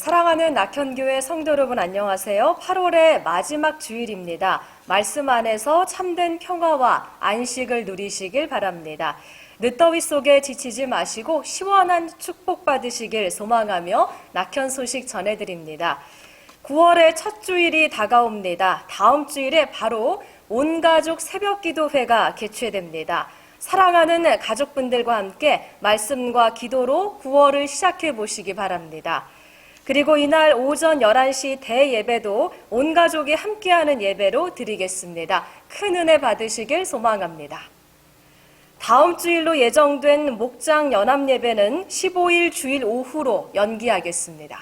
사랑하는 낙현교회 성도 여러분 안녕하세요. 8월의 마지막 주일입니다. 말씀 안에서 참된 평화와 안식을 누리시길 바랍니다. 늦더위 속에 지치지 마시고 시원한 축복 받으시길 소망하며 낙현 소식 전해드립니다. 9월의 첫 주일이 다가옵니다. 다음 주일에 바로 온 가족 새벽 기도회가 개최됩니다. 사랑하는 가족분들과 함께 말씀과 기도로 9월을 시작해 보시기 바랍니다. 그리고 이날 오전 11시 대예배도 온 가족이 함께하는 예배로 드리겠습니다. 큰 은혜 받으시길 소망합니다. 다음 주일로 예정된 목장 연합 예배는 15일 주일 오후로 연기하겠습니다.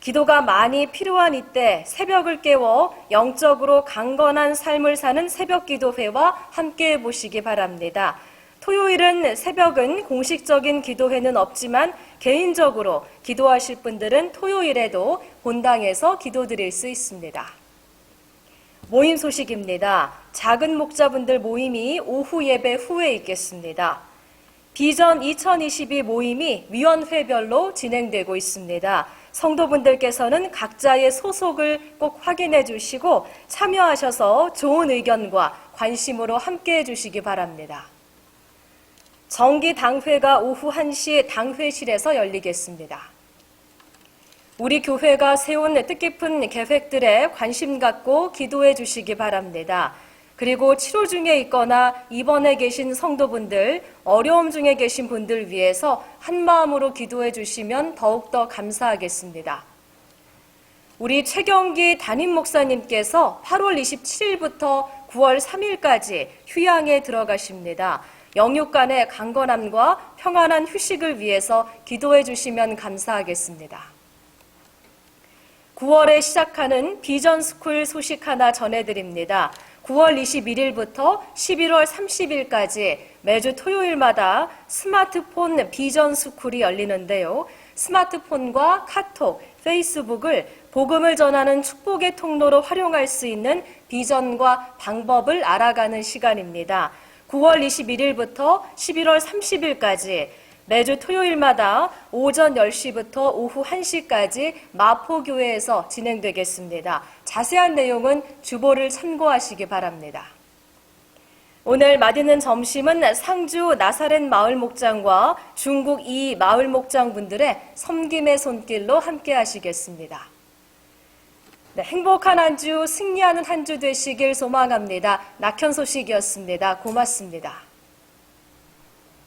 기도가 많이 필요한 이때 새벽을 깨워 영적으로 강건한 삶을 사는 새벽 기도회와 함께 해 보시기 바랍니다. 토요일은 새벽은 공식적인 기도회는 없지만 개인적으로 기도하실 분들은 토요일에도 본당에서 기도드릴 수 있습니다. 모임 소식입니다. 작은 목자분들 모임이 오후 예배 후에 있겠습니다. 비전 2022 모임이 위원회별로 진행되고 있습니다. 성도분들께서는 각자의 소속을 꼭 확인해 주시고 참여하셔서 좋은 의견과 관심으로 함께 해 주시기 바랍니다. 정기 당회가 오후 1시 당회실에서 열리겠습니다. 우리 교회가 세운 뜻깊은 계획들에 관심 갖고 기도해 주시기 바랍니다. 그리고 치료 중에 있거나 입원해 계신 성도분들, 어려움 중에 계신 분들 위해서 한 마음으로 기도해 주시면 더욱더 감사하겠습니다. 우리 최경기 담임 목사님께서 8월 27일부터 9월 3일까지 휴양에 들어가십니다. 영육 간의 강건함과 평안한 휴식을 위해서 기도해 주시면 감사하겠습니다. 9월에 시작하는 비전스쿨 소식 하나 전해드립니다. 9월 21일부터 11월 30일까지 매주 토요일마다 스마트폰 비전 스쿨이 열리는데요. 스마트폰과 카톡, 페이스북을 복음을 전하는 축복의 통로로 활용할 수 있는 비전과 방법을 알아가는 시간입니다. 9월 21일부터 11월 30일까지 매주 토요일마다 오전 10시부터 오후 1시까지 마포교회에서 진행되겠습니다. 자세한 내용은 주보를 참고하시기 바랍니다. 오늘 맛있는 점심은 상주 나사렛 마을 목장과 중국 이 마을 목장 분들의 섬김의 손길로 함께 하시겠습니다. 네, 행복한 한 주, 승리하는 한 주 되시길 소망합니다. 낙현 소식이었습니다. 고맙습니다.